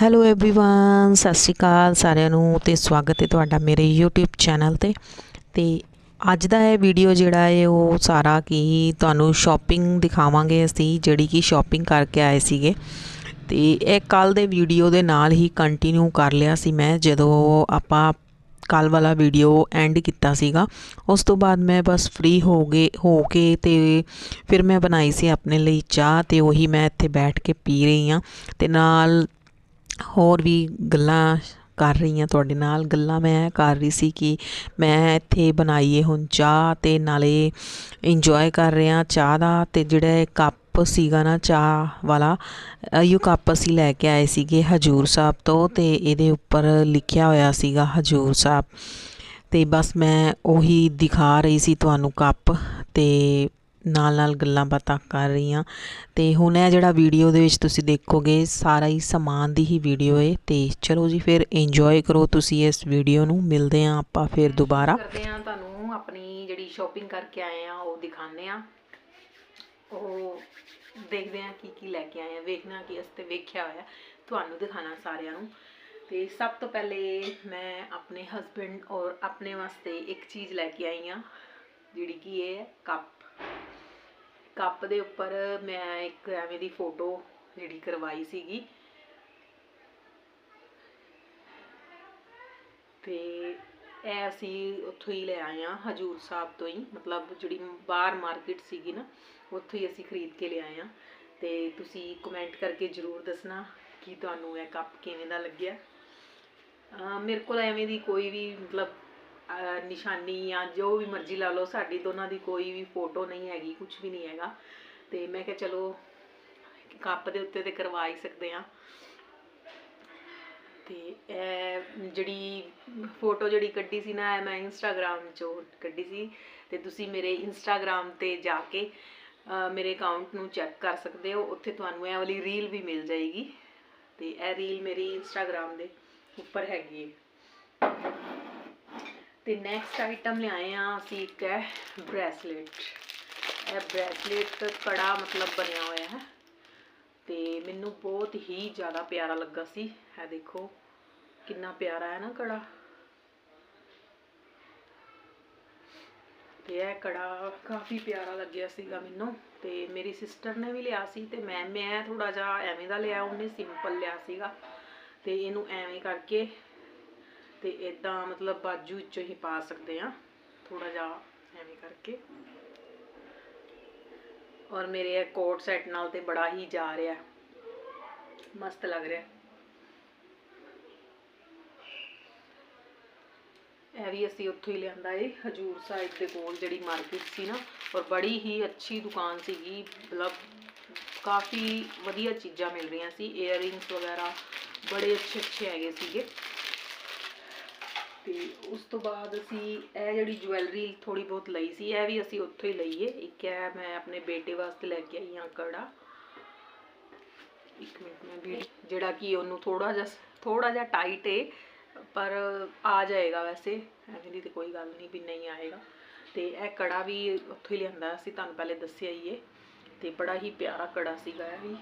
Hello everyone ਸਤਿ ਸ਼੍ਰੀ ਅਕਾਲ ਸਾਰਿਆਂ ਨੂੰ ਤੇ ਸਵਾਗਤ ਹੈ ਤੁਹਾਡਾ ਮੇਰੇ YouTube ਚੈਨਲ ਤੇ ਤੇ ਅੱਜ ਦਾ ਇਹ ਵੀਡੀਓ ਜਿਹੜਾ ਹੈ ਉਹ ਸਾਰਾ ਕੀ ਤੁਹਾਨੂੰ ਸ਼ਾਪਿੰਗ ਦਿਖਾਵਾਂਗੇ ਅਸੀਂ ਜਿਹੜੀ ਕਿ ਸ਼ਾਪਿੰਗ ਕਰਕੇ ਆਏ ਸੀਗੇ ਤੇ ਇਹ ਕੱਲ ਦੇ ਵੀਡੀਓ ਦੇ ਨਾਲ ਹੀ ਕੰਟੀਨਿਊ ਕਰ ਲਿਆ ਸੀ ਮੈਂ ਜਦੋਂ ਆਪਾਂ ਕੱਲ ਵਾਲਾ ਵੀਡੀਓ ਐਂਡ ਕੀਤਾ ਸੀਗਾ ਉਸ ਤੋਂ ਬਾਅਦ ਮੈਂ ਬਸ ਫ੍ਰੀ ਹੋ ਗਏ ਹੋ ਕੇ ਤੇ ਫਿਰ ਮੈਂ ਬਣਾਈ ਸੀ ਆਪਣੇ ਲਈ ਚਾਹ ਤੇ ਉਹੀ ਮੈਂ ਇੱਥੇ ਬੈਠ ਕੇ ਪੀ ਰਹੀ ਹਾਂ ਤੇ ਨਾਲ ਹੋਰ ਵੀ ਗੱਲਾਂ ਕਰ ਰਹੀ ਹਾਂ ਤੁਹਾਡੇ ਨਾਲ। ਗੱਲਾਂ ਮੈਂ ਕਰ ਰਹੀ ਸੀ ਕਿ ਮੈਂ ਇੱਥੇ ਬਣਾਈਏ ਹੁਣ ਚਾਹ ਅਤੇ ਨਾਲੇ ਇੰਜੋਏ ਕਰ ਰਿਹਾ ਚਾਹ ਦਾ ਅਤੇ ਜਿਹੜਾ ਇਹ ਕੱਪ ਸੀਗਾ ਨਾ ਚਾਹ ਵਾਲਾ ਇਹੋ ਕੱਪ ਅਸੀਂ ਲੈ ਕੇ ਆਏ ਸੀਗੇ ਹਜੂਰ ਸਾਹਿਬ ਤੋਂ ਤੇ ਇਹਦੇ ਉੱਪਰ ਲਿਖਿਆ ਹੋਇਆ ਸੀਗਾ ਹਜੂਰ ਸਾਹਿਬ। ਤੇ ਬਸ ਮੈਂ ਉਹੀ ਦਿਖਾ ਰਹੀ ਸੀ ਤੁਹਾਨੂੰ ਕੱਪ ਤੇ ਨਾਲ ਨਾਲ ਗੱਲਾਂ ਬਾਤਾਂ ਕਰ ਰਹੀ ਹਾਂ ਤੇ ਹੁਣ ਇਹ ਜਿਹੜਾ ਵੀਡੀਓ ਦੇ ਵਿੱਚ ਤੁਸੀਂ ਦੇਖੋਗੇ ਸਾਰਾ ਹੀ ਸਮਾਨ ਦੀ ਹੀ ਵੀਡੀਓ ਹੈ ਤੇ ਚਲੋ ਜੀ ਫਿਰ ਇੰਜੋਏ ਕਰੋ ਤੁਸੀਂ ਇਸ ਵੀਡੀਓ ਨੂੰ। ਮਿਲਦੇ ਹਾਂ ਆਪਾਂ ਫਿਰ ਦੁਬਾਰਾ। ਕਰਦੇ ਆ ਤੁਹਾਨੂੰ ਆਪਣੀ ਜਿਹੜੀ ਸ਼ਾਪਿੰਗ ਕਰਕੇ ਆਏ ਆ ਉਹ ਦਿਖਾਣੇ ਆ ਉਹ ਦੇਖਦੇ ਆ ਕੀ ਕੀ ਲੈ ਕੇ ਆਏ ਆ ਵੇਖਣਾ ਕੀ ਅਸਤੇ ਵੇਖਿਆ ਹੋਇਆ। ਤੁਹਾਨੂੰ ਦਿਖਾਣਾ ਸਾਰਿਆਂ ਨੂੰ। ਤੇ ਸਭ ਤੋਂ ਪਹਿਲੇ ਮੈਂ ਆਪਣੇ ਹਸਬੰਡ ਔਰ ਆਪਣੇ ਵਾਸਤੇ ਇੱਕ ਚੀਜ਼ ਲੈ ਕੇ ਆਈ ਆ ਜਿਹੜੀ ਕੀ ਇਹ ਹੈ ਕੱਪ। ਕੱਪ ਦੇ ਉੱਪਰ ਮੈਂ ਇੱਕ ਐਵੇਂ ਦੀ ਫੋਟੋ ਜਿਹੜੀ ਕਰਵਾਈ ਸੀਗੀ। ਤੇ ਇਹ ਅਸੀਂ ਉੱਥੋਂ ਹੀ ਲੈ ਆਏ ਆ ਹਜੂਰ ਸਾਹਿਬ ਤੋਂ ਹੀ, ਮਤਲਬ ਜਿਹੜੀ ਬਾਹਰ ਮਾਰਕੀਟ ਸੀਗੀ ਨਾ, ਉੱਥੋਂ ਹੀ ਅਸੀਂ ਖਰੀਦ ਕੇ ਲੈ ਆਏ ਆ ਤੇ ਤੁਸੀਂ ਕਮੈਂਟ ਕਰਕੇ ਜਰੂਰ ਦੱਸਣਾ ਕਿ ਤੁਹਾਨੂੰ ਇਹ ਕੱਪ ਕਿਵੇਂ ਦਾ ਲੱਗਿਆ। ਮੇਰੇ ਕੋਲ ਐਵੇਂ ਦੀ ਕੋਈ ਵੀ ਮਤਲਬ ਨਿਸ਼ਾਨੀ ਜਾਂ ਜੋ ਵੀ ਮਰਜ਼ੀ ਲਾ ਲਓ, ਸਾਡੀ ਦੋਨਾਂ ਦੀ ਕੋਈ ਵੀ ਫੋਟੋ ਨਹੀਂ ਹੈਗੀ ਕੁਝ ਵੀ ਨਹੀਂ ਹੈਗਾ। ਤੇ ਮੈਂ ਕਿਹਾ ਚਲੋ, ਕੱਪ ਦੇ ਉੱਤੇ ਤੇ ਕਰਵਾ ਹੀ ਸਕਦੇ ਆ ਤੇ ਇਹ ਜਿਹੜੀ ਫੋਟੋ ਜਿਹੜੀ ਕੱਢੀ ਸੀ ਨਾ, ਇਹ ਮੈਂ ਇੰਸਟਾਗ੍ਰam ਚੋਂ ਕੱਢੀ ਸੀ। ਤੇ ਤੁਸੀਂ ਮੇਰੇ ਇੰਸਟਾਗ੍ਰam ਤੇ ਜਾ ਕੇ ਮੇਰੇ ਅਕਾਊਂਟ ਨੂੰ ਚੈੱਕ ਕਰ ਸਕਦੇ ਹੋ। ਉੱਥੇ ਤੁਹਾਨੂੰ ਇਹ ਵਾਲੀ ਰੀਲ ਵੀ ਮਿਲ ਜਾਏਗੀ। ਤੇ ਇਹ ਰੀਲ ਮੇਰੀ ਇੰਸਟਾਗ੍ਰam ਦੇ ਉੱਪਰ ਹੈਗੀ ਹੈ ਤੇ ਨੈਕਸਟ ਆਈਟਮ ਲਿਆਏ ਆ ਅਸੀਂ ਇੱਕ ਹੈ ਬ੍ਰੈਸਲੇਟ ਇਹ ਬ੍ਰੈਸਲੇਟ ਕੜਾ ਮਤਲਬ ਬਣਿਆ ਹੋਇਆ ਹੈ ਤੇ ਮੈਨੂੰ ਬਹੁਤ ਹੀ ਜ਼ਿਆਦਾ ਪਿਆਰਾ ਲੱਗਾ ਸੀ। ਇਹ ਦੇਖੋ ਕਿੰਨਾ ਪਿਆਰਾ ਹੈ ਨਾ ਕੜਾ। ਤੇ ਇਹ ਕੜਾ ਕਾਫੀ ਪਿਆਰਾ ਲੱਗਿਆ ਸੀਗਾ ਮੈਨੂੰ ਤੇ ਮੇਰੀ ਸਿਸਟਰ ਨੇ ਵੀ ਲਿਆ ਸੀ ਤੇ ਮੈਂ ਮੈਂ ਥੋੜਾ ਜਿਹਾ ਐਵੇਂ ਦਾ ਲਿਆ, ਉਹਨੇ ਸਿੰਪਲ ਲਿਆ ਸੀਗਾ ਤੇ ਇਹਨੂੰ ਐਵੇਂ ਕਰਕੇ ਤੇ ਇਦਾਂ ਮਤਲਬ ਬਾਜੂ ਵਿੱਚੋਂ ਹੀ ਪਾ ਸਕਦੇ ਆ ਥੋੜਾ ਜਿਹਾ ਐਵੇਂ ਕਰਕੇ। ਔਰ ਮੇਰੇ ਇਹ ਕੋਟ ਸੈਟ ਨਾਲ ਤੇ ਬੜਾ ਹੀ ਜਾ ਰਿਹਾ ਮਸਤ ਲੱਗ ਰਿਹਾ ਇਹ ਵੀ ਅਸੀਂ ਉੱਥੋਂ ਹੀ ਲਿਆਂਦਾ ਏ, ਹਜੂਰ ਸਾਹਿਬ ਦੇ ਕੋਲ ਜਿਹੜੀ ਮਾਰਕੀਟ ਸੀ ਨਾ, ਔਰ ਬੜੀ ਹੀ ਅੱਛੀ ਦੁਕਾਨ ਸੀਗੀ। ਮਤਲਬ ਕਾਫੀ ਵਧੀਆ ਚੀਜ਼ਾਂ ਮਿਲ ਰਹੀਆਂ ਸੀ 이어ਰਿੰਗਸ ਵਗੈਰਾ ਬੜੇ ਅੱਛੇ ਅੱਛੇ ਹੈਗੇ ਸੀਗੇ। ਤੇ ਉਸ ਤੋਂ ਬਾਅਦ ਅਸੀਂ ਇਹ ਜਿਹੜੀ ਜਵੈਲਰੀ ਥੋੜੀ ਬਹੁਤ ਲਈ ਸੀ, ਇਹ ਵੀ ਅਸੀਂ ਉੱਥੋਂ ਹੀ ਲਈਏ ਇੱਕ ਹੈ ਮੈਂ ਆਪਣੇ ਬੇਟੇ ਵਾਸਤੇ ਲੈ ਕੇ ਆਈ ਹਾਂ ਕੜਾ ਇੱਕ ਮਿੰਟ, ਮੈਂ ਵੀ ਜਿਹੜਾ ਕਿ ਉਹਨੂੰ ਥੋੜਾ ਜਿਹਾ ਥੋੜਾ ਜਿਹਾ ਟਾਈਟ ਏ, ਪਰ ਆ ਜਾਏਗਾ ਵੈਸੇ। ਐਵੇਂ ਦੀ ਤੇ ਕੋਈ ਗੱਲ ਨਹੀਂ ਵੀ ਨਹੀਂ ਆਏਗਾ। ਤੇ ਇਹ ਕੜਾ ਵੀ ਉੱਥੋਂ ਹੀ ਲਿਆਂਦਾ ਅਸੀਂ ਤੁਹਾਨੂੰ ਪਹਿਲੇ ਦੱਸਿਆ ਹੀ ਏ। ਤੇ ਬੜਾ ਹੀ ਪਿਆਰਾ ਕੜਾ ਸੀਗਾ ਇਹ ਵੀ।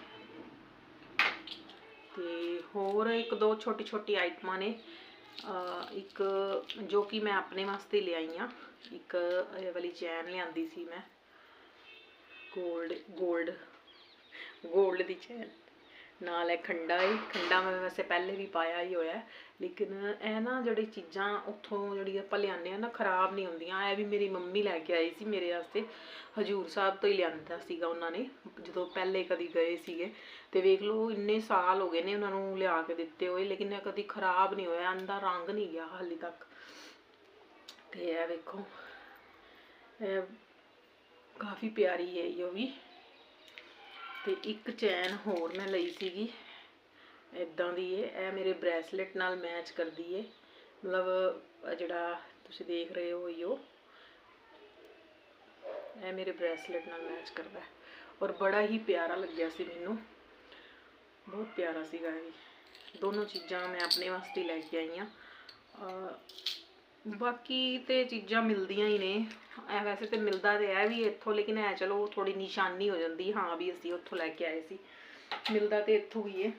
ਤੇ ਹੋਰ ਇੱਕ ਦੋ ਛੋਟੀ ਛੋਟੀ ਆਈਟਮਾਂ ਨੇ। ਇੱਕ ਜੋ ਕਿ ਮੈਂ ਆਪਣੇ ਵਾਸਤੇ ਲਿਆਈ ਆ, ਇੱਕ ਇਹ ਵਾਲੀ ਚੈਨ ਲਿਆਂਦੀ ਸੀ ਮੈਂ 골ਡ 골ਡ 골ਡ ਦੀ ਚੈਨ। ਨਾਲ ਇਹ ਖੰਡਾ ਹੀ, ਖੰਡਾ ਮੈਂ ਵੈਸੇ ਪਹਿਲੇ ਵੀ ਪਾਇਆ ਹੀ ਹੋਇਆ ਲੇਕਿਨ ਇਹ ਨਾ ਜਿਹੜੀ ਚੀਜ਼ਾਂ ਉੱਥੋਂ ਜਿਹੜੀ ਆਪਾਂ ਲਿਆਉਂਦੇ ਆ ਨਾ, ਖਰਾਬ ਨਹੀਂ ਹੁੰਦੀਆਂ। ਇਹ ਵੀ ਮੇਰੀ ਮੰਮੀ ਲੈ ਕੇ ਆਈ ਸੀ ਮੇਰੇ ਵਾਸਤੇ। ਹਜੂਰ ਸਾਹਿਬ ਤੋਂ ਹੀ ਲਿਆਂਦਾ ਸੀਗਾ ਉਹਨਾਂ ਨੇ, ਜਦੋਂ ਪਹਿਲੇ ਕਦੀ ਗਏ ਸੀਗੇ। ਤੇ ਵੇਖ ਲਓ, ਇੰਨੇ ਸਾਲ ਹੋ ਗਏ ਨੇ ਉਹਨਾਂ ਨੂੰ ਲਿਆ ਕੇ ਦਿੱਤੇ ਹੋਏ, ਲੇਕਿਨ ਇਹ ਕਦੀ ਖਰਾਬ ਨਹੀਂ ਹੋਇਆ, ਇਹਦਾ ਰੰਗ ਨਹੀਂ ਗਿਆ ਹਾਲੇ ਤੱਕ। ਤੇ ਇਹ ਵੇਖੋ, ਇਹ ਕਾਫੀ ਪਿਆਰੀ ਹੈ ਇਹ ਵੀ। ਤੇ ਇੱਕ ਚੈਨ ਹੋਰ ਮੈਂ ਲਈ ਸੀਗੀ। ਇਦਾਂ ਦੀ ਏ, ਇਹ ਮੇਰੇ ਬ੍ਰੈਸਲੇਟ ਨਾਲ ਮੈਚ ਕਰਦੀ ਏ। ਮਤਲਬ ਜਿਹੜਾ ਤੁਸੀਂ ਦੇਖ ਰਹੇ ਹੋ ਇਹੋ ਇਹ ਮੇਰੇ ਬ੍ਰੈਸਲੇਟ ਨਾਲ ਮੈਚ ਕਰਦਾ। ਔਰ ਬੜਾ ਹੀ ਪਿਆਰਾ ਲੱਗਿਆ ਸੀ ਮੈਨੂੰ। ਬਹੁਤ ਪਿਆਰਾ ਸੀਗਾ ਇਹ ਵੀ। ਦੋਨੋਂ ਚੀਜ਼ਾਂ ਮੈਂ ਆਪਣੇ ਵਾਸਤੇ ਲੈ ਕੇ ਆਈ ਆ। ਬਾਕੀ ਤੇ ਚੀਜ਼ਾਂ ਮਿਲਦੀਆਂ ਹੀ ਨੇ। ਐ ਵੈਸੇ ਤੇ ਮਿਲਦਾ ਤੇ ਹੈ ਵੀ ਇੱਥੋਂ, ਲੇਕਿਨ ਇਹ ਚਲੋ ਥੋੜ੍ਹੀ ਨਿਸ਼ਾਨੀ ਹੋ ਜਾਂਦੀ। ਹਾਂ ਵੀ ਅਸੀਂ ਉੱਥੋਂ ਲੈ ਕੇ ਆਏ ਸੀ। ਮਿਲਦਾ ਤੇ ਇੱਥੋਂ ਹੀ ਹੈ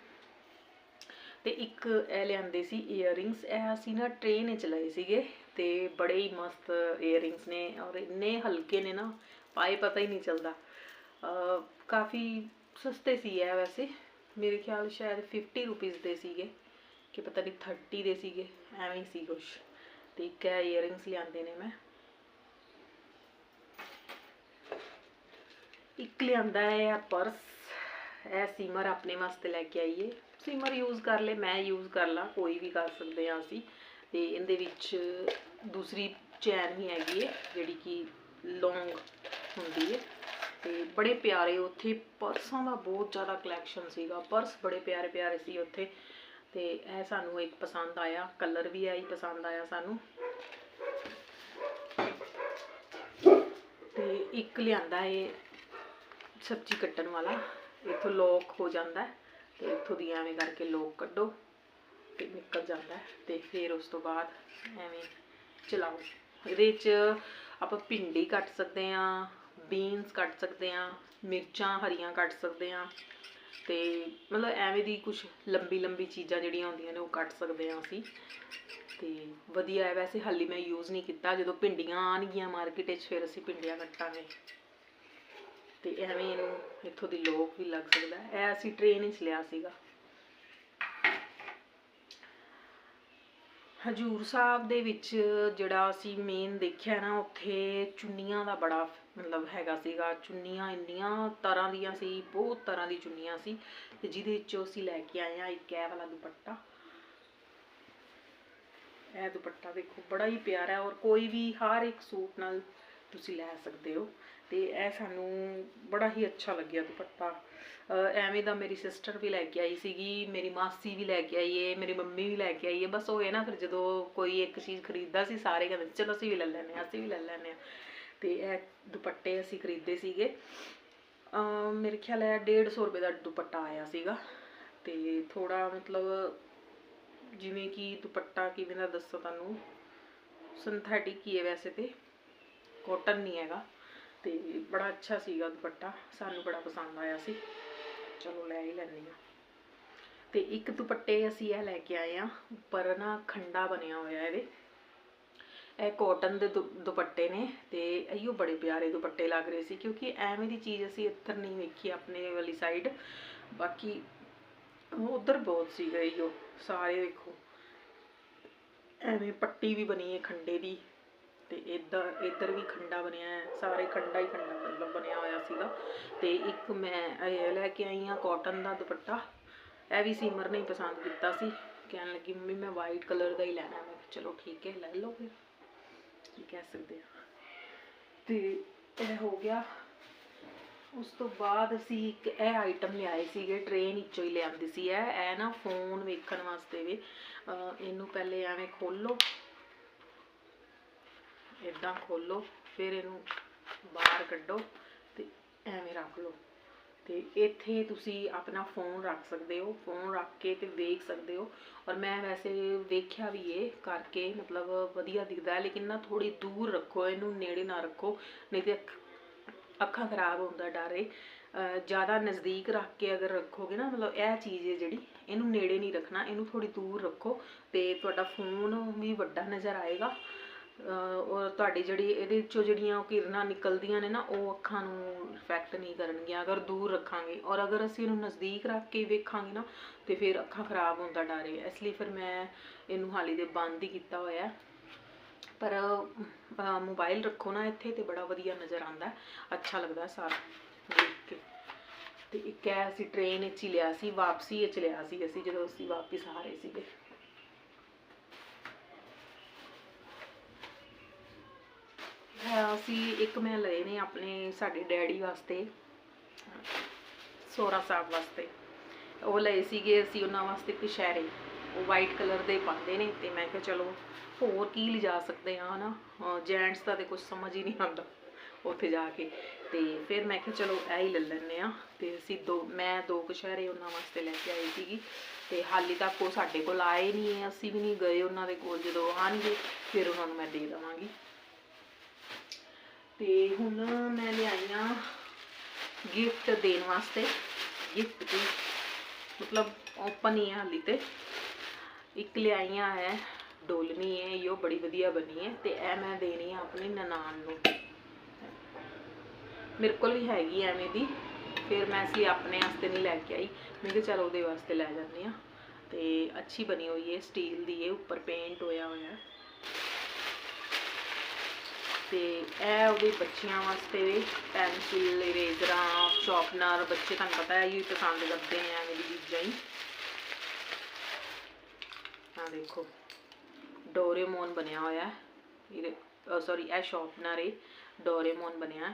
ਤੇ ਇੱਕ ਇਹ ਲਿਆਂਦੇ ਸੀ 이어ਰਿੰਗਸ ਇਹ ਅਸੀਂ ਨਾ ਟ੍ਰੇਨ 'ਚ ਲਏ ਸੀਗੇ ਤੇ ਬੜੇ ਹੀ ਮਸਤ 이어ਰਿੰਗਸ ਨੇ ਔਰ ਇੰਨੇ ਹਲਕੇ ਨੇ ਨਾ, ਪਾਏ ਪਤਾ ਹੀ ਨਹੀਂ ਚੱਲਦਾ। ਕਾਫੀ ਸਸਤੇ ਸੀ ਇਹ ਵੈਸੇ। ਮੇਰੇ ਖਿਆਲ ਸ਼ਾਇਦ 50 ਰੁਪਏ ਦੇ ਸੀਗੇ ਕਿ ਪਤਾ ਨਹੀਂ 30 ਦੇ ਸੀਗੇ। ਐਵੇਂ ਹੀ ਸੀ ਕੁਛ। ਤੇ ਇੱਕ ਹੈ 이어ਰਿੰਗਸ ਲਿਆਂਦੇ ਨੇ ਮੈਂ। ਇੱਕ ਲਿਆਂਦਾ ਹੈ ਆ ਪਰਸ ਇਹ ਸੀਮਰ ਆਪਣੇ ਵਾਸਤੇ ਲੈ ਕੇ ਆਈਏ। ਸੀਮਰ ਯੂਜ਼ ਕਰ ਲੈ ਮੈਂ ਯੂਜ਼ ਕਰ ਲਾਂ, ਕੋਈ ਵੀ ਕਰ ਸਕਦੇ ਹਾਂ ਅਸੀਂ। ਤੇ ਇਹਦੇ ਵਿੱਚ ਦੂਸਰੀ ਚੈਨ ਵੀ ਹੈਗੀ ਹੈ, ਜਿਹੜੀ ਕਿ ਲੌਂਗ ਹੁੰਦੀ ਹੈ। ਤੇ ਬੜੇ ਪਿਆਰੇ ਉੱਥੇ ਪਰਸਾਂ ਦਾ ਬਹੁਤ ਜ਼ਿਆਦਾ ਕਲੈਕਸ਼ਨ ਸੀਗਾ। ਪਰਸ ਬੜੇ ਪਿਆਰੇ ਪਿਆਰੇ ਸੀ ਉੱਥੇ। ਤੇ ਇਹ ਸਾਨੂੰ ਇੱਕ ਪਸੰਦ ਆਇਆ, ਕਲਰ ਵੀ ਇਹ ਹੀ ਪਸੰਦ ਆਇਆ ਸਾਨੂੰ। ਤੇ ਇੱਕ ਲਿਆਂਦਾ ਹੈ ਸਬਜ਼ੀ ਕੱਟਣ ਵਾਲਾ, ਇੱਥੋਂ ਲੋਕ ਹੋ ਜਾਂਦਾ ਹੈ ਤੇ ਇੱਥੋਂ ਦੀ ਐਵੇਂ ਕਰਕੇ ਲੋਕ ਕੱਢੋ ਤੇ ਨਿਕਲ ਜਾਂਦਾ ਹੈ ਤੇ ਫਿਰ ਉਸ ਤੋਂ ਬਾਅਦ ਐਵੇਂ ਚਲਾਓ। ਇਹਦੇ 'ਚ ਆਪਾਂ ਭਿੰਡੀ ਕੱਟ ਸਕਦੇ ਹਾਂ ਬੀਨਸ ਕੱਟ ਸਕਦੇ ਹਾਂ, ਮਿਰਚਾਂ ਹਰੀਆਂ ਕੱਟ ਸਕਦੇ ਹਾਂ। ਤੇ ਮਤਲਬ ਐਵੇਂ ਦੀ ਕੁਝ ਲੰਬੀ ਲੰਬੀ ਚੀਜ਼ਾਂ ਜਿਹੜੀਆਂ ਹੁੰਦੀਆਂ ਨੇ ਉਹ ਕੱਟ ਸਕਦੇ ਹਾਂ ਅਸੀਂ। ਤੇ ਵਧੀਆ ਹੈ, ਵੈਸੇ ਹਾਲੀ ਮੈਂ ਯੂਜ਼ ਨਹੀਂ ਕੀਤਾ। ਜਦੋਂ ਭਿੰਡੀਆਂ ਆਣਗੀਆਂ ਮਾਰਕੀਟ ਵਿੱਚ, ਫਿਰ ਅਸੀਂ ਭਿੰਡੀਆਂ ਕੱਟਾਂਗੇ। ਤੇ ਐਵੇਂ ਇਹਨੂੰ ਇੱਥੋਂ ਦੀ ਲੋਕ ਵੀ ਲੱਗ ਸਕਦਾ। ਹੈ। ਇਹ ਅਸੀਂ ਟ੍ਰੇਨ ਵਿੱਚ ਲਿਆ ਸੀਗਾ। ਹਜੂਰ ਸਾਹਿਬ ਦੇ ਵਿੱਚ ਜਿਹੜਾ ਅਸੀਂ ਮੇਨ ਦੇਖਿਆ ਨਾ, ਉੱਥੇ ਚੁੰਨੀਆਂ ਦਾ ਬੜਾ ਮਤਲਬ ਹੈਗਾ ਸੀਗਾ, ਚੁੰਨੀਆਂ ਇੰਨੀਆਂ ਤਰ੍ਹਾਂ ਦੀਆਂ ਸੀ, ਬਹੁਤ ਤਰ੍ਹਾਂ ਦੀ ਚੁੰਨੀਆਂ ਸੀ ਤੇ ਜਿਹਦੇ ਵਿੱਚੋਂ ਅਸੀਂ ਲੈ ਕੇ ਆਏ ਆ ਇੱਕ ਇਹ ਵਾਲਾ ਦੁਪੱਟਾ। ਇਹ ਦੁਪੱਟਾ ਦੇਖੋ, ਬੜਾ ਹੀ ਪਿਆਰਾ ਔਰ ਕੋਈ ਵੀ ਹਰ ਇੱਕ ਸੂਟ ਨਾਲ ਤੁਸੀਂ ਲੈ ਸਕਦੇ ਹੋ ਤੇ ਇਹ ਸਾਨੂੰ ਬੜਾ ਹੀ ਅੱਛਾ ਲੱਗਿਆ ਦੁਪੱਟਾ। ਅਹ ਐਵੇਂ ਦਾ ਮੇਰੀ ਸਿਸਟਰ ਵੀ ਲੈ ਕੇ ਆਈ ਸੀਗੀ, ਮੇਰੀ ਮਾਸੀ ਵੀ ਲੈ ਕੇ ਆਈ ਏ, ਮੇਰੀ ਮੰਮੀ ਵੀ ਲੈ ਕੇ ਆਈ ਏ। ਬਸ ਉਹ ਇਹ ਨਾ ਫਿਰ ਜਦੋਂ ਕੋਈ ਇੱਕ ਚੀਜ਼ ਖਰੀਦਦਾ ਸੀ, ਸਾਰੇ ਕਹਿੰਦੇ, ਚਲੋ ਅਸੀਂ ਵੀ ਲੈ ਲੈਨੇ ਆ ਅਸੀਂ ਵੀ ਲੈ ਲੈਨੇ ਆ ਤੇ ਇਹ ਦੁਪੱਟੇ ਅਸੀਂ ਖਰੀਦੇ ਸੀਗੇ। ਮੇਰੇ ਖਿਆਲ ਹੈ 150 ਰੁਪਏ ਦਾ ਦੁਪੱਟਾ ਆਇਆ ਸੀਗਾ। ਤੇ ਥੋੜਾ ਮਤਲਬ ਜਿਵੇਂ ਕਿ ਦੁਪੱਟਾ ਕਿਵੇਂ ਦਾ ਦੱਸਾਂ ਤੁਹਾਨੂੰ? ਸਿੰਥੈਟਿਕ ਹੀ ਹੈ ਵੈਸੇ ਤੇ। ਕਾਟਨ ਨਹੀਂ ਹੈਗਾ। ਤੇ ਬੜਾ ਅੱਛਾ ਸੀਗਾ ਦੁਪੱਟਾ। ਸਾਨੂੰ ਬੜਾ ਪਸੰਦ ਆਇਆ ਸੀ। ਚਲੋ ਲੈ ਹੀ ਲੈਂਦੇ ਆ ਤੇ ਇੱਕ ਦੁਪੱਟੇ ਅਸੀਂ ਇਹ ਲੈ ਕੇ ਆਏ ਆ ਉੱਪਰ ਨਾ ਖੰਡਾ ਬਣਿਆ ਹੋਇਆ ਇਹਦੇ। ਇਹ ਕਾਟਨ ਦੇ ਦੁਪੱਟੇ ਨੇ ਤੇ ਇਹੋ ਬੜੇ ਪਿਆਰੇ ਦੁਪੱਟੇ ਲੱਗ ਰਹੇ ਸੀ ਕਿਉਂਕਿ ਐਵੇਂ ਦੀ ਚੀਜ਼ ਅਸੀਂ ਇੱਧਰ ਨਹੀਂ ਵੇਖੀ ਆਪਣੇ ਵਾਲੀ ਸਾਈਡ ਬਾਕੀ ਉਧਰ ਬਹੁਤ ਸੀਗਾ ਇਹੋ ਸਾਰੇ ਵੇਖੋ। ਐਵੇਂ ਪੱਟੀ ਵੀ ਬਣੀ ਹੈ ਖੰਡੇ ਦੀ ਤੇ ਇੱਧਰ ਇੱਧਰ ਵੀ ਖੰਡਾ ਬਣਿਆ ਹੈ, ਸਾਰੇ ਖੰਡਾ ਹੀ ਖੰਡਾ ਮਤਲਬ ਬਣਿਆ ਹੋਇਆ ਸੀਗਾ। ਤੇ ਇੱਕ ਮੈਂ ਲੈ ਕੇ ਆਈ ਹਾਂ ਕਾਟਨ ਦਾ ਦੁਪੱਟਾ, ਇਹ ਵੀ ਸੀਮਰ ਨੇ ਪਸੰਦ ਕੀਤਾ ਸੀ। ਕਹਿਣ ਲੱਗੀ, ਮੰਮੀ ਮੈਂ ਵਾਈਟ ਕਲਰ ਦਾ ਹੀ ਲੈਣਾ ਮੈਂ ਕਿਹਾ, ਚਲੋ ਠੀਕ ਹੈ, ਲੈ ਲਓ ਫਿਰ। ਕੀ ਕਹਿ ਸਕਦੇ ਆ ਤੇ ਇਹ ਹੋ ਗਿਆ। ਉਸ ਤੋਂ ਬਾਅਦ ਅਸੀਂ ਇੱਕ ਇਹ ਆਈਟਮ ਲਿਆਏ ਸੀਗੇ ਟ੍ਰੇਨ ਵਿੱਚੋਂ ਹੀ ਲਿਆਂਦੀ ਸੀ ਇਹ। ਇਹ ਨਾ ਫੋਨ ਵੇਖਣ ਵਾਸਤੇ ਵੀ, ਅਹ ਇਹਨੂੰ ਪਹਿਲੇ ਐਵੇਂ ਖੋਲੋ ਇਦਾਂ ਖੋਲੋ ਫਿਰ ਇਹਨੂੰ ਬਾਹਰ ਕੱਢੋ ਤੇ ਐਵੇਂ ਰੱਖ ਲਓ। ਤੇ ਇੱਥੇ ਤੁਸੀਂ ਆਪਣਾ ਫੋਨ ਰੱਖ ਸਕਦੇ ਹੋ ਫੋਨ ਰੱਖ ਕੇ ਤੇ ਵੇਖ ਸਕਦੇ ਹੋ। ਔਰ ਮੈਂ ਵੈਸੇ ਵੇਖਿਆ ਵੀ ਇਹ ਕਰਕੇ ਮਤਲਬ ਵਧੀਆ ਦਿਖਦਾ ਲੇਕਿਨ ਨਾ ਥੋੜੀ ਦੂਰ ਰੱਖੋ, ਇਹਨੂੰ ਨੇੜੇ ਨਾ ਰੱਖੋ, ਨਹੀਂ ਤੇ ਅੱਖਾਂ ਖਰਾਬ ਹੋਣ ਦਾ ਡਰ ਏ। ਜ਼ਿਆਦਾ ਨਜ਼ਦੀਕ ਰੱਖ ਕੇ ਅਗਰ ਰੱਖੋਗੇ ਨਾ, ਮਤਲਬ ਇਹ ਚੀਜ਼ ਹੈ ਜਿਹੜੀ, ਇਹਨੂੰ ਨੇੜੇ ਨਹੀਂ ਰੱਖਣਾ, ਇਹਨੂੰ ਥੋੜੀ ਦੂਰ ਰੱਖੋ ਤੇ ਤੁਹਾਡਾ ਫੋਨ ਵੀ ਵੱਡਾ ਨਜ਼ਰ ਆਏਗਾ। ਅਹ ਔਰ ਤੁਹਾਡੀ ਜਿਹੜੀ ਇਹਦੇ ਵਿੱਚੋਂ ਜਿਹੜੀਆਂ ਉਹ ਕਿਰਨਾਂ ਨਿਕਲਦੀਆਂ ਨੇ ਨਾ, ਉਹ ਅੱਖਾਂ ਨੂੰ ਇਫੈਕਟ ਨਹੀਂ ਕਰਨਗੀਆਂ, ਅਗਰ ਦੂਰ ਰੱਖਾਂਗੇ। ਔਰ ਅਗਰ ਅਸੀਂ ਇਹਨੂੰ ਨਜ਼ਦੀਕ ਰੱਖ ਕੇ ਵੇਖਾਂਗੇ ਨਾ, ਤੇ ਫਿਰ ਅੱਖਾਂ ਖਰਾਬ ਹੋਣ ਦਾ ਡਰ ਹੈ। ਇਸ ਲਈ ਫਿਰ ਮੈਂ ਇਹਨੂੰ ਹਾਲੀ ਦੇ ਬੰਦ ਹੀ ਕੀਤਾ ਹੋਇਆ ਪਰ ਮੋਬਾਈਲ ਰੱਖੋ ਨਾ ਇੱਥੇ ਤੇ ਬੜਾ ਵਧੀਆ ਨਜ਼ਰ ਆਉਂਦਾ ਅੱਛਾ ਲੱਗਦਾ ਸਾਰਾ ਦੇਖ ਕੇ। ਤੇ ਇੱਕ ਹੈ ਅਸੀਂ ਟ੍ਰੇਨ ਵਿੱਚ ਹੀ ਲਿਆ ਸੀ, ਵਾਪਸੀ ਵਿੱਚ ਲਿਆ ਸੀ ਅਸੀਂ, ਜਦੋਂ ਅਸੀਂ ਵਾਪਿਸ ਆ ਰਹੇ ਸੀਗੇ ਹੈ ਅਸੀਂ ਇੱਕ ਮੈਂ ਲਏ ਨੇ ਆਪਣੇ ਸਾਡੇ ਡੈਡੀ ਵਾਸਤੇ, ਸੋਹਰਾ ਸਾਹਿਬ ਵਾਸਤੇ। ਉਹ ਲਏ ਸੀਗੇ ਅਸੀਂ ਉਹਨਾਂ ਵਾਸਤੇ ਕਸ਼ਹਿਰੇ ਉਹ ਵਾਈਟ ਕਲਰ ਦੇ ਪਾਉਂਦੇ ਨੇ ਤੇ ਮੈਂ ਕਿਹਾ ਚਲੋ ਹੋਰ ਕੀ ਲਿਜਾ ਸਕਦੇ ਆ ਹਨਾ? ਜੈਂਟਸ ਦਾ ਤੇ ਕੁਝ ਸਮਝ ਹੀ ਨਹੀਂ ਆਉਂਦਾ ਉੱਥੇ ਜਾ ਕੇ। ਤੇ ਫਿਰ ਮੈਂ ਕਿਹਾ ਚਲੋ ਇਹ ਹੀ ਲੈ ਲੈਂਦੇ ਆ ਤੇ ਅਸੀਂ ਦੋ, ਮੈਂ ਦੋ ਕਸ਼ਹਿਰੇ ਉਹਨਾਂ ਵਾਸਤੇ ਲੈ ਕੇ ਆਈ ਸੀਗੀ। ਤੇ ਹਾਲੇ ਤੱਕ ਉਹ ਸਾਡੇ ਕੋਲ ਆਏ ਨਹੀਂ ਅਸੀਂ ਵੀ ਨਹੀਂ ਗਏ ਉਹਨਾਂ ਦੇ ਕੋਲ, ਜਦੋਂ ਆਣਗੇ ਫਿਰ ਉਹਨਾਂ ਨੂੰ ਮੈਂ ਦੇ ਦੇਵਾਂਗੀ। ਤੇ ਹੁਣ ਮੈਂ ਲਿਆਈ ਲਿਆਈਆਂ ਗਿਫਟ ਦੇਣ ਵਾਸਤੇ ਗਿਫਟ ਦੀ, ਮਤਲਬ ਓਪਨ ਹੀ ਹੈ ਹਾਲੀ ਤੇ। ਇੱਕ ਲਿਆਈਆਂ ਹੈ ਡੋਲਨੀ ਹੈ ਇਹ ਬੜੀ ਵਧੀਆ ਬਣੀ ਹੈ ਤੇ ਇਹ ਮੈਂ ਦੇਣੀ ਆ ਆਪਣੀ ਨਨਾਣ ਨੂੰ। ਮੇਰੇ ਕੋਲ ਵੀ ਹੈਗੀ ਐਵੇਂ ਦੀ, ਫਿਰ ਮੈਂ ਅਸੀਂ ਆਪਣੇ ਵਾਸਤੇ ਨਹੀਂ ਲੈ ਕੇ ਆਈ। ਮੈਂ ਕਿਹਾ ਚਲ ਉਹਦੇ ਵਾਸਤੇ ਲੈ ਜਾਂਦੇ ਆ। ਤੇ ਅੱਛੀ ਬਣੀ ਹੋਈ ਹੈ ਸਟੀਲ ਦੀ ਹੈ ਉੱਪਰ ਪੇਂਟ ਹੋਇਆ ਹੋਇਆ। ਤੇ ਇਹ ਉਹਦੇ ਬੱਚਿਆਂ ਵਾਸਤੇ ਵੀ ਪੈਨਸਿਲ ਇਰੇਜ਼ਰਾਂ ਸ਼ਾਰਪਨਰ ਬੱਚੇ ਤੁਹਾਨੂੰ ਪਤਾ ਹੈ ਇਹ ਪਸੰਦ ਕਰਦੇ ਨੇ ਐਵੇਂ ਚੀਜ਼ਾਂ ਹੀ। ਆ ਦੇਖੋ, ਡੋਰੇਮੋਨ ਬਣਿਆ ਹੋਇਆ ਹੈ ਸੌਰੀ ਇਹ ਸ਼ਾਰਪਨਰ ਹੈ ਡੋਰੇਮੋਨ ਬਣਿਆ।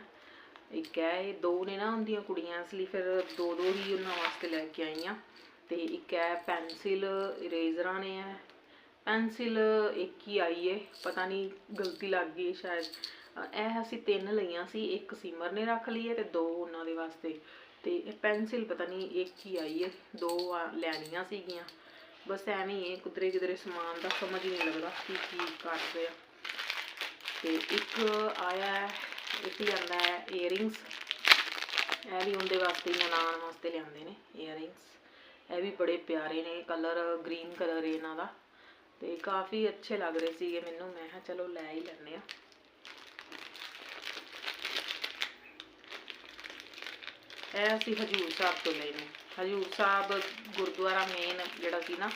ਇੱਕ ਹੈ, ਇਹ ਦੋ ਨੇ ਨਾ ਹੁੰਦੀਆਂ ਕੁੜੀਆਂ, ਇਸ ਲਈ ਫਿਰ ਦੋ ਦੋ ਹੀ ਉਹਨਾਂ ਵਾਸਤੇ ਲੈ ਕੇ ਆਈਆਂ। ਤੇ ਇੱਕ ਹੈ ਪੈਨਸਿਲ ਇਰੇਜ਼ਰਾਂ ਨੇ ਹੈ ਪੈਨਸਿਲ ਇੱਕ ਹੀ ਆਈ ਏ, ਪਤਾ ਨਹੀਂ ਗਲਤੀ ਲੱਗ ਗਈ ਸ਼ਾਇਦ। ਇਹ ਅਸੀਂ ਤਿੰਨ ਲਈਆਂ ਸੀ, ਇੱਕ ਸਿਮਰ ਨੇ ਰੱਖ ਲਈ ਹੈ ਤੇ ਦੋ ਉਹਨਾਂ ਦੇ ਵਾਸਤੇ। ਤੇ ਇਹ ਪੈਨਸਿਲ ਪਤਾ ਨਹੀਂ ਇੱਕ ਹੀ ਆਈ ਏ, ਦੋ ਆ- ਲੈਣੀਆਂ ਸੀਗੀਆਂ। ਬਸ ਐਵੇਂ ਹੀ ਹੈ ਕੁਦਰੇ ਕਿਧਰੇ ਸਮਾਨ ਦਾ ਸਮਝ ਨਹੀਂ ਲੱਗਦਾ ਕੀ ਕੀ ਕਰਦੇ ਆ ਤੇ ਇੱਕ ਆਇਆ ਹੈ, ਇੱਕ ਲਿਆਂਦਾ ਹੈ ਈਅਰਿੰਗਸ ਇਹ ਵੀ ਉਹਦੇ ਵਾਸਤੇ ਹੀ ਨਨਾਣ ਵਾਸਤੇ ਲਿਆਂਦੇ ਨੇ ਈਅਰਿੰਗਸ ਇਹ ਵੀ ਬੜੇ ਪਿਆਰੇ ਨੇ ਕਲਰ ਗ੍ਰੀਨ ਕਲਰ ਇਹਨਾਂ ਦਾ। ਤੇ ਕਾਫੀ ਅੱਛੇ ਲੱਗ ਰਹੇ ਸੀਗੇ ਮੈਨੂੰ। ਮੈਂ ਕਿਹਾ ਚਲੋ ਲੈ ਹੀ ਲੈਂਦੇ ਆ ਇਹ ਅਸੀਂ ਹਜੂਰ ਸਾਹਿਬ ਤੋਂ ਲਏ ਨੇ। ਹਜੂਰ ਸਾਹਿਬ ਗੁਰਦੁਆਰਾ ਮੇਨ ਜਿਹੜਾ ਸੀ ਨਾ,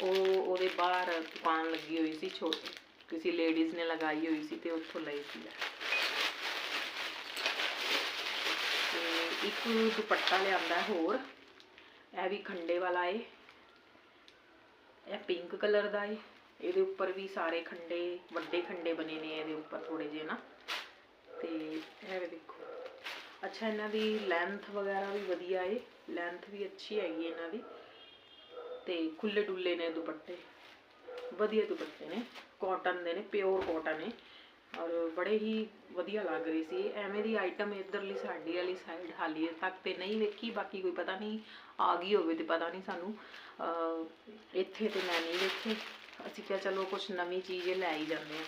ਉਹ ਉਹਦੇ ਬਾਹਰ ਦੁਕਾਨ ਲੱਗੀ ਹੋਈ ਸੀ ਛੋਟੀ ਕਿਸੇ ਲੇਡੀਜ਼ ਨੇ ਲਗਾਈ ਹੋਈ ਸੀ ਤੇ ਉੱਥੋਂ ਲਈ ਸੀ। ਤੇ ਇੱਕ ਦੁਪੱਟਾ ਲਿਆਂਦਾ ਹੋਰ, ਇਹ ਵੀ ਖੰਡੇ ਵਾਲਾ ਏ। ਇਹ ਪਿੰਕ ਕਲਰ ਦਾ ਏ। ਇਹਦੇ ਉੱਪਰ ਵੀ ਸਾਰੇ ਖੰਡੇ, ਵੱਡੇ ਖੰਡੇ ਬਣੇ ਨੇ ਇਹਦੇ ਉੱਪਰ ਥੋੜੇ ਜਿਹੇ ਨਾ। ਤੇ ਇਹ ਵੀ ਦੇਖੋ। ਅੱਛਾ, ਇਹਨਾਂ ਦੀ ਲੈਂਥ ਵਗੈਰਾ ਵੀ ਵਧੀਆ ਏ। ਲੈਂਥ ਵੀ ਅੱਛੀ ਹੈਗੀ ਇਹਨਾਂ ਦੀ। ਤੇ ਖੁੱਲੇ ਡੁੱਲੇ ਨੇ ਦੁਪੱਟੇ। ਵਧੀਆ ਦੁਪੱਟੇ ਨੇ। ਕਾਟਨ ਦੇ ਨੇ ਪਿਓਰ ਕਾਟਨ ਨੇ ਔਰ ਬੜੇ ਹੀ ਵਧੀਆ ਲੱਗ ਰਹੀ ਸੀ। ਐਵੇਂ ਦੀ ਆਈਟਮ ਇਧਰਲੀ ਸਾਡੀ ਵਾਲੀ ਸਾਈਡ ਹਾਲੀ ਤੱਕ ਤੇ ਨਹੀਂ ਵੇਖੀ, ਬਾਕੀ ਕੋਈ ਪਤਾ ਨਹੀਂ ਆ ਗਈ ਹੋਵੇ ਤੇ ਪਤਾ ਨਹੀਂ ਸਾਨੂੰ। ਇੱਥੇ ਤੇ ਮੈਂ ਨਹੀਂ ਵੇਖੀ। ਅਸੀਂ ਕਿਹਾ ਚਲੋ ਕੁਝ ਨਵੀਂ ਚੀਜ਼ ਲੈ ਹੀ ਜਾਂਦੇ ਆ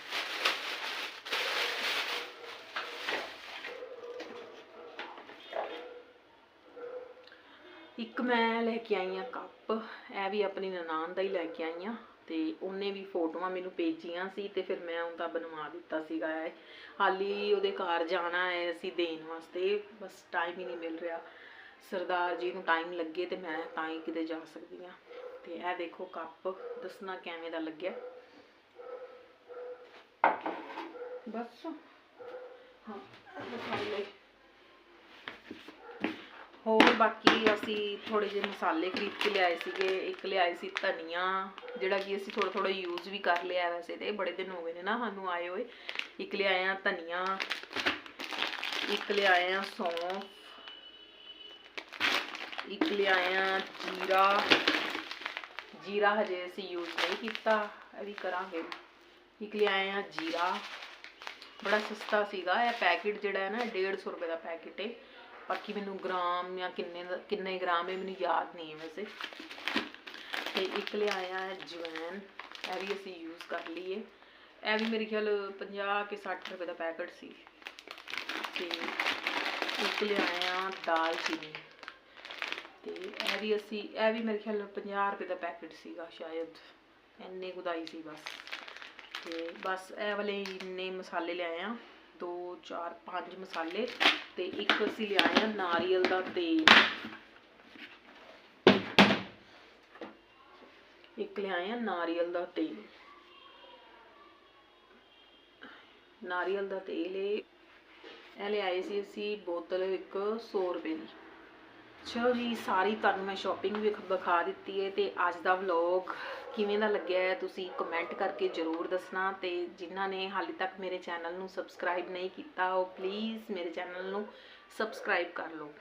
ਇੱਕ ਮੈਂ ਲੈ ਕੇ ਆਈ ਆ ਕੱਪ, ਇਹ ਵੀ ਆਪਣੀ ਨਨਾਣ ਦਾ ਹੀ ਲੈ ਕੇ ਆਈ ਆ ਤੇ ਉਹਨੇ ਵੀ ਫੋਟੋਆਂ ਮੈਨੂੰ ਭੇਜੀਆਂ ਸੀ ਤੇ ਫਿਰ ਮੈਂ ਉਹਦਾ ਬਣਵਾ ਦਿੱਤਾ ਸੀਗਾ ਹਾਲੀ ਉਹਦੇ ਘਰ ਜਾਣਾ ਹੈ ਅਸੀਂ ਦੇਣ ਵਾਸਤੇ, ਬਸ ਟਾਈਮ ਹੀ ਨਹੀਂ ਮਿਲ ਰਿਹਾ। ਸਰਦਾਰ ਜੀ ਨੂੰ ਟਾਈਮ ਲੱਗੇ ਤੇ ਮੈਂ ਤਾਂ ਹੀ ਕਿਤੇ ਜਾ ਸਕਦੀ ਆ ਤੇ ਇਹ ਦੇਖੋ ਕੱਪ, ਦੱਸਣਾ ਕਿਵੇਂ ਦਾ ਲੱਗਿਆ। ਬਸ। ਹਾਂ ਮਸਾਲੇ ਹੋਰ ਬਾਕੀ ਅਸੀਂ ਥੋੜੇ ਜਿਹੇ ਮਸਾਲੇ ਖਰੀਦ ਕੇ ਲਿਆਏ ਸੀਗੇ, ਇੱਕ ਲਿਆਏ ਸੀ ਧਨੀਆ, ਜਿਹੜਾ ਕਿ ਅਸੀਂ ਥੋੜਾ ਥੋੜਾ ਯੂਜ਼ ਵੀ ਕਰ ਲਿਆ ਵੈਸੇ ਤੇ, ਬੜੇ ਦਿਨ ਹੋ ਗਏ ਨੇ ਨਾ ਸਾਨੂੰ ਆਏ ਹੋਏ। ਇੱਕ ਲਿਆਏ ਆ ਧਨੀਆ, ਇੱਕ ਲਿਆਏ ਆ ਸੌਂਫ, ਇੱਕ ਲਿਆਏ ਆ ਜੀਰਾ। ਜੀਰਾ ਹਜੇ ਅਸੀਂ ਯੂਜ਼ ਨਹੀਂ ਕੀਤਾ, ਇਹ ਕਰਾਂਗੇ। ਇੱਕ ਲਿਆਏ ਆ ਜੀਰਾ। ਬੜਾ ਸਸਤਾ ਸੀਗਾ, ਇਹ ਪੈਕੇਟ ਜਿਹੜਾ ਹੈ ਨਾ 150 ਰੁਪਏ ਦਾ ਪੈਕੇਟ ਹੈ ਬਾਕੀ ਮੈਨੂੰ ਗ੍ਰਾਮ ਜਾਂ ਕਿੰਨੇ ਦਾ- ਕਿੰਨੇ ਗ੍ਰਾਮ ਹੈ ਮੈਨੂੰ ਯਾਦ ਨਹੀਂ ਹੈ ਵੈਸੇ। ਤੇ ਇੱਕ ਲਿਆਇਆ ਹੈ ਜਵੈਨ, ਇਹ ਵੀ ਅਸੀਂ ਯੂਜ਼ ਕਰ ਲਈਏ। ਇਹ ਵੀ ਮੇਰੇ ਖਿਆਲ 50 ਕੇ 60 ਰੁਪਏ ਦਾ ਪੈਕਟ ਸੀ। ਤੇ ਇੱਕ ਲਿਆਇਆ ਦਾਲ ਚੀਨੀ ਤੇ ਇਹ ਵੀ ਅਸੀਂ ਇਹ ਵੀ ਮੇਰੇ ਖਿਆਲ 50 ਰੁਪਏ ਦਾ ਪੈਕਟ ਸੀਗਾ ਸ਼ਾਇਦ। ਇੰਨੇ ਕੁਦਾਈ ਸੀ ਬਸ। ਤੇ ਬਸ ਇਹ ਵਾਲੇ ਇੰਨੇ ਮਸਾਲੇ ਲਿਆਏ ਆ ਦੋ, ਚਾਰ, ਪੰਜ ਮਸਾਲੇ ਤੇ ਇੱਕ ਅਸੀਂ ਲਿਆਏ ਆ ਨਾਰੀਅਲ ਦਾ ਤੇਲ। ਇੱਕ ਲਿਆਏ ਆ ਨਾਰੀਅਲ ਦਾ ਤੇਲ। ਨਾਰੀਅਲ ਦਾ ਤੇਲ ਇਹ ਲਿਆਏ ਸੀ ਅਸੀਂ ਬੋਤਲ ਇੱਕ 100 ਰੁਪਏ ਦੀ। ਚਲੋ ਜੀ, ਸਾਰੀ ਤੁਹਾਨੂੰ ਮੈਂ ਸ਼ਾਪਿੰਗ ਵੀ ਵਿਖਾ ਦਿੱਤੀ ਹੈ ਤੇ ਅੱਜ ਦਾ ਵਲੌਗ ਕਿਵੇਂ ਦਾ ਲੱਗਿਆ ਹੈ, ਤੁਸੀਂ ਕਮੈਂਟ ਕਰਕੇ ਜਰੂਰ ਦੱਸਣਾ ਤੇ ਜਿਨ੍ਹਾਂ ਨੇ ਹਾਲੇ ਤੱਕ ਮੇਰੇ ਚੈਨਲ ਨੂੰ ਸਬਸਕ੍ਰਾਈਬ ਨਹੀਂ ਕੀਤਾ, ਉਹ ਪਲੀਜ਼ ਮੇਰੇ ਚੈਨਲ ਨੂੰ ਸਬਸਕ੍ਰਾਈਬ ਕਰ ਲਓ।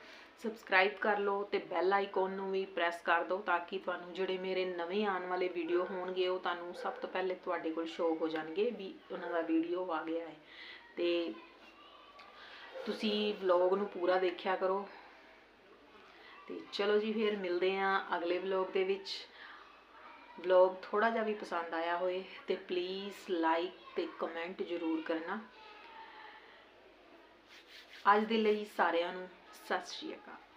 ਸਬਸਕ੍ਰਾਈਬ ਕਰ ਲਓ ਤੇ ਬੈਲ ਆਈਕਨ ਨੂੰ ਵੀ ਪ੍ਰੈਸ ਕਰ ਦਿਓ ਤਾਂ ਕਿ ਤੁਹਾਨੂੰ ਜਿਹੜੇ ਮੇਰੇ ਨਵੇਂ ਆਉਣ ਵਾਲੇ ਵੀਡੀਓ ਹੋਣਗੇ, ਉਹ ਤੁਹਾਨੂੰ ਸਭ ਤੋਂ ਪਹਿਲੇ ਤੁਹਾਡੇ ਕੋਲ ਸ਼ੋ ਹੋ ਜਾਣਗੇ ਵੀ ਉਹਨਾਂ ਦਾ ਵੀਡੀਓ ਆ ਗਿਆ ਹੈ। ਤੇ ਤੁਸੀਂ ਵਲੌਗ ਨੂੰ ਪੂਰਾ ਦੇਖਿਆ ਕਰੋ। ਤੇ ਚਲੋ ਜੀ, ਫਿਰ ਮਿਲਦੇ ਆਂ ਅਗਲੇ ਵਲੌਗ ਦੇ ਵਿੱਚ। ਵਲੌਗ ਥੋੜਾ ਜਿਹਾ ਵੀ ਪਸੰਦ ਆਇਆ ਹੋਏ ਤੇ ਪਲੀਜ਼ ਲਾਈਕ ਤੇ ਕਮੈਂਟ ਜ਼ਰੂਰ ਕਰਨਾ। ਅੱਜ ਦੇ ਲਈ ਸਾਰਿਆਂ ਨੂੰ ਸਤਿ ਸ਼੍ਰੀ ਅਕਾਲ।